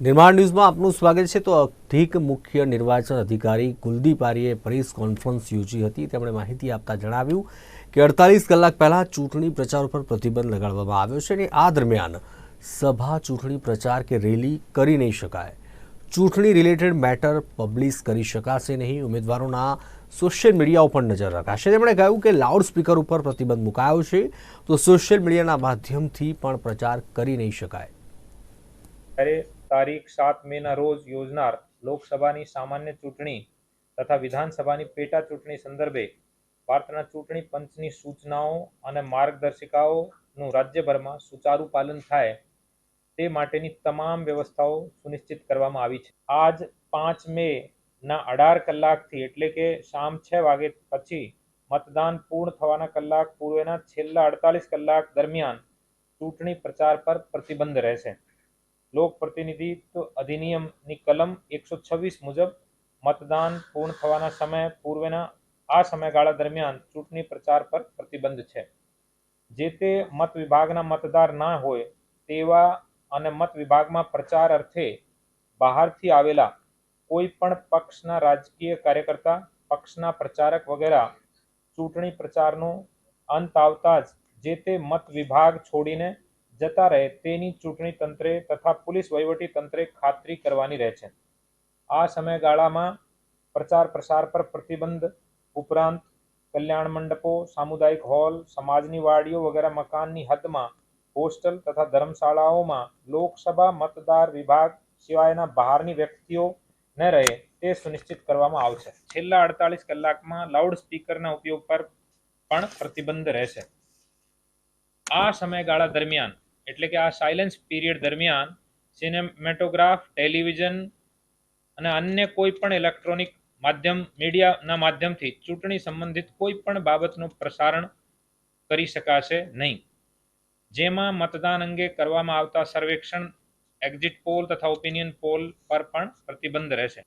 નિર્માણ ન્યૂઝમાં આપનું સ્વાગત છે. તો અધિક મુખ્ય નિર્વાચન અધિકારી કુલદીપ આર્યે પ્રેસ કોન્ફરન્સ યોજી હતી. તેમણે માહિતી આપતા જણાવ્યું કે અડતાલીસ કલાક પહેલાં ચૂંટણી પ્રચાર ઉપર પ્રતિબંધ લગાડવામાં આવ્યો છે અને આ દરમિયાન સભા ચૂંટણી પ્રચાર કે રેલી કરી નહીં શકાય. ચૂંટણી રિલેટેડ મેટર પબ્લિશ કરી શકાશે નહીં. ઉમેદવારોના સોશિયલ મીડિયા ઉપર નજર રખાશે. તેમણે કહ્યું કે લાઉડ સ્પીકર ઉપર પ્રતિબંધ મુકાયો છે. તો સોશિયલ મીડિયાના માધ્યમથી પણ પ્રચાર કરી નહીં શકાય. તારીખ સાત મેના રોજ યોજનાર લોકસભાની સામાન્ય ચૂંટણી તથા વિધાનસભાની પેટા ચૂંટણી સંદર્ભે ભારતના ચૂંટણી પંચની સૂચનાઓ અને માર્ગદર્શિકાઓનું રાજ્યભરમાં સુચારુ પાલન થાય તે માટેની તમામ વ્યવસ્થાઓ સુનિશ્ચિત કરવામાં આવી છે. આજ પાંચ મે ના અઢાર કલાકથી એટલે કે શામ છ વાગે પછી મતદાન પૂર્ણ થવાના કલાક પૂર્વેના છેલ્લા અડતાલીસ કલાક દરમિયાન ચૂંટણી પ્રચાર પર પ્રતિબંધ રહેશે. લોક પ્રતિનિધિત્વ અધિનિયમની કલમ એકસો છવ્વીસ મુજબ મતદાન પૂર્ણ થવાના સમય પૂર્વેના આ સમયગાળા દરમિયાન ચૂંટણી પ્રચાર પર પ્રતિબંધ છે. જે તે મત વિભાગના મતદાર ના હોય તેવા અને મત વિભાગમાં પ્રચાર અર્થે બહારથી આવેલા કોઈ પણ પક્ષના રાજકીય કાર્યકર્તા, પક્ષના પ્રચારક વગેરે ચૂંટણી પ્રચારનો અંત આવતા જ જે તે મત વિભાગ છોડીને જતા રહે તેની ચૂંટણી તંત્રે તથા પોલીસ વહીવટી તંત્રે ખાતરી કરવાની રહે છે. આ સમયગાળામાં પ્રચાર પ્રસાર પર પ્રતિબંધ, ઉપરાંત કલ્યાણ મંડપો, સામુદાયિક હોલ, સમાજની વાડીઓ વગેરે મકાનની હદમાં હોસ્ટેલ તથા ધર્મશાળાઓમાં લોકસભા મતદાર વિભાગ સિવાયના બહારની વ્યક્તિઓ ન રહે તે સુનિશ્ચિત કરવામાં આવશે. છેલ્લા અડતાલીસ કલાકમાં લાઉડ સ્પીકરના ઉપયોગ પર પણ પ્રતિબંધ રહેશે. આ સમયગાળા દરમિયાન એટલે કે આ સાયલેન્સ પીરિયડ દરમિયાન સિનેમેટોગ્રાફ ટેલિવિઝન અને અન્ય કોઈ પણ ઇલેક્ટ્રોનિક માધ્યમ મીડિયાના માધ્યમથી ચૂંટણી સંબંધિત કોઈ પણ બાબતનું પ્રસારણ કરી શકાશે નહીં. જેમાં મતદાન અંગે કરવામાં આવતા સર્વેક્ષણ એક્ઝિટ પોલ તથા ઓપિનિયન પોલ પર પણ પ્રતિબંધ રહેશે.